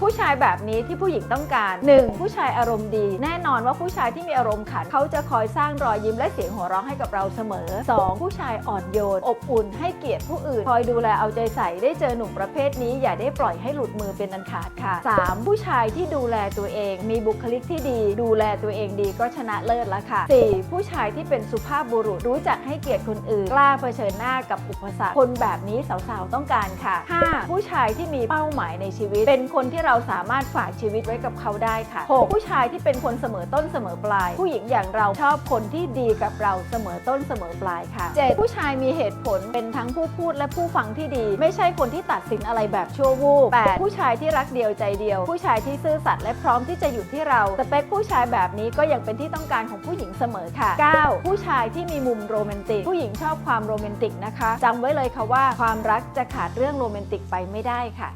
ผู้ชายแบบนี้ที่ผู้หญิงต้องการ 1. ผู้ชายอารมณ์ดี แน่นอนว่าผู้ชายที่มีอารมณ์ขันเขาจะคอยสร้างรอยยิ้มและเสียงหัวเราะให้กับเราเสมอ 2. ผู้ชายอ่อนโยน อบอุ่นให้เกียรติผู้อื่น คอยดูแลเอาใจใส่ได้เจอหนุ่มประเภทนี้ อย่าได้ปล่อยให้หลุดมือเป็นอันขาดค่ะ 3. ผู้ชายที่ดูแลตัวเอง มีบุคลิกที่ดี ดูแลตัวเองดีก็ชนะเลิศแล้วค่ะ 4. ผู้ชายที่เป็นสุภาพบุรุษรู้จักให้เกียรติคนอื่น กล้าเผชิญหน้ากับอุปสรรคคนแบบนี้สาวๆต้องการค่ะ 5. ผู้ชายที่มีเป้าหมายในชีวิต เป็นคนที่เราสามารถฝากชีวิตไว้กับเขาได้ค่ะ 6. ผู้ชายที่เป็นคนเสมอต้นเสมอปลาย ผู้หญิงอย่างเราชอบคนที่ดีกับเราเสมอต้นเสมอปลายค่ะ 7. ผู้ชายมีเหตุผลเป็นทั้งผู้พูดและผู้ฟังที่ดี ไม่ใช่คนที่ตัดสินอะไรแบบชั่ววูบ 8. ผู้ชายที่รักเดียวใจเดียว ผู้ชายที่ซื่อสัตย์และพร้อมที่จะอยู่ที่เราสเปคผู้ชายแบบนี้ก็ยังเป็นที่ต้องการของผู้หญิงเสมอค่ะ 9. ผู้ชายที่มีมุมโรแมนติก ผู้หญิงชอบความโรแมนติกนะคะจำไว้เลยค่ะว่าความรักจะขาดเรื่องโรแมนติกไปไม่ได้ค่ะ